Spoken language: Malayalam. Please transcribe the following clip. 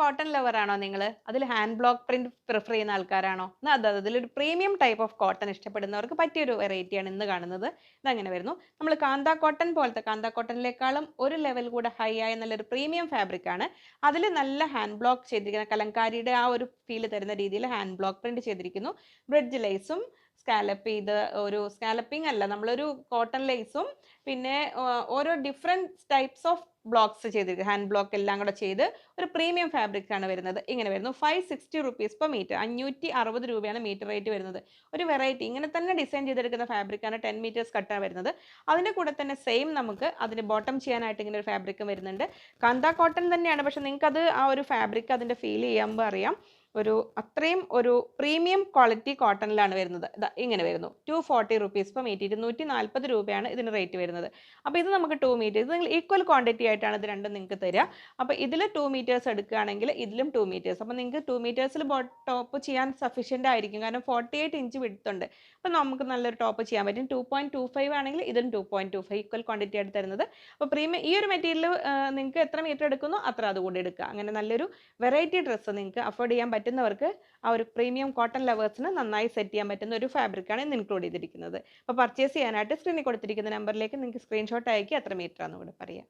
കോട്ടൺ ലവർ ആണോ നിങ്ങൾ അതിൽ ഹാൻഡ് ബ്ലോക്ക് പ്രിന്റ് പ്രിഫർ ചെയ്യുന്ന ആൾക്കാരാണോ? എന്നാൽ അത് അതിലൊരു പ്രീമിയം ടൈപ്പ് ഓഫ് കോട്ടൺ ഇഷ്ടപ്പെടുന്നവർക്ക് പറ്റിയൊരു വെറൈറ്റിയാണ് ഇന്ന് കാണുന്നത്. ഇതങ്ങനെ വരുന്നു. നമ്മൾ കാന്ത കോട്ടൺ പോലത്തെ കാന്ത കോട്ടണിലേക്കാളും ഒരു ലെവൽ കൂടെ ഹൈ ആയ നല്ലൊരു പ്രീമിയം ഫാബ്രിക് ആണ്. അതിൽ നല്ല ഹാൻഡ് ബ്ലോക്ക് ചെയ്തിരിക്കുന്ന കലങ്കാരിയുടെ ആ ഒരു ഫീൽ തരുന്ന രീതിയിൽ ഹാൻഡ് ബ്ലോക്ക് പ്രിന്റ് ചെയ്തിരിക്കുന്നു. ബ്രിഡ്ജ് ലൈസും സ്കാലപ്പ് ചെയ്ത് ഒരു സ്കാലപ്പിംഗ് അല്ല നമ്മളൊരു കോട്ടൺ ലൈസും പിന്നെ ഓരോ ഡിഫറെന്റ് ടൈപ്സ് ഓഫ് ബ്ലോക്സ് ചെയ്തിരിക്കുന്നത് ഹാൻഡ് ബ്ലോക്ക് എല്ലാം കൂടെ ചെയ്ത് ഒരു പ്രീമിയം ഫാബ്രിക് ആണ് വരുന്നത്. ഇങ്ങനെ വരുന്നു. Five sixty rupees per metre അഞ്ഞൂറ്റി അറുപത് രൂപയാണ് മീറ്റർ റേറ്റ് വരുന്നത്. ഒരു വെറൈറ്റി ഇങ്ങനെ തന്നെ ഡിസൈൻ ചെയ്തെടുക്കുന്ന ഫാബ്രിക്കാണ് ടെൻ മീറ്റേഴ്സ് കട്ടാ വരുന്നത്. അതിന്റെ കൂടെ തന്നെ സെയിം നമുക്ക് അതിന് ബോട്ടം ചെയ്യാനായിട്ട് ഇങ്ങനെ ഒരു ഫാബ്രിക്കും വരുന്നുണ്ട്. കാന്ത കോട്ടൺ തന്നെയാണ്. പക്ഷെ നിങ്ങൾക്ക് അത് ആ ഒരു ഫാബ്രിക് അതിന്റെ ഫീൽ ചെയ്യുമ്പോൾ അറിയാം. ഒരു അത്രയും ഒരു പ്രീമിയം ക്വാളിറ്റി കോട്ടണിലാണ് വരുന്നത്. ഇങ്ങനെ വരുന്നു. Two forty rupees per metre ഇരുന്നൂറ്റി നാൽപ്പത് രൂപയാണ് ഇതിന് റേറ്റ് വരുന്നത്. അപ്പോൾ ഇത് നമുക്ക് ടു മീറ്റർ നിങ്ങൾ ഈക്വൽ ക്വാണ്ടിറ്റി ആയിട്ടാണ് ഇത് രണ്ടും നിങ്ങൾക്ക് തരിക അപ്പോൾ ഇതിൽ ടു മീറ്റേഴ്സ് എടുക്കുകയാണെങ്കിൽ ഇതിലും ടു മീറ്റേഴ്സ് അപ്പോൾ നിങ്ങൾക്ക് ടു മീറ്റേഴ്സിൽ ടോപ്പ് ചെയ്യാൻ സഫീഷ്യന്റ് ആയിരിക്കും. കാരണം ഫോർട്ടി എയ്റ്റ് ഇഞ്ച് വിടുത്തുണ്ട് അപ്പോൾ നമുക്ക് നല്ലൊരു ടോപ്പ് ചെയ്യാൻ പറ്റും. ടു പോയിന്റ് ടു ഫൈവ് ആണെങ്കിൽ ഇതിലും two point two five equal quantity ആയിട്ട് തരുന്നത്. അപ്പോൾ പ്രീമിയം ഈ ഒരു മെറ്റീരിയൽ നിങ്ങൾക്ക് എത്ര മീറ്റർ എടുക്കുന്നു അത്ര അതുകൂടി എടുക്കുക. അങ്ങനെ നല്ലൊരു വെറൈറ്റി ഡ്രസ്സ് നിങ്ങൾക്ക് അഫോർഡ് ചെയ്യാൻ പറ്റുന്നവർക്ക് ആ ഒരു പ്രീമിയം കോട്ടൺ ലവേഴ്സിന് നന്നായി സെറ്റ് ചെയ്യാൻ പറ്റുന്ന ഒരു ഫാബ്രിക്കാണ് ഇന്ന് ഇൻക്ലൂഡ് ചെയ്തിരിക്കുന്നത്. അപ്പോൾ പർച്ചേസ് ചെയ്യാനായിട്ട് സ്ക്രീനിൽ കൊടുത്തിരിക്കുന്ന നമ്പറിലേക്ക് നിങ്ങൾക്ക് സ്ക്രീൻഷോട്ട് അയക്കി എത്ര മീറ്റർ ആണെന്ന് കൂടെ പറയാം.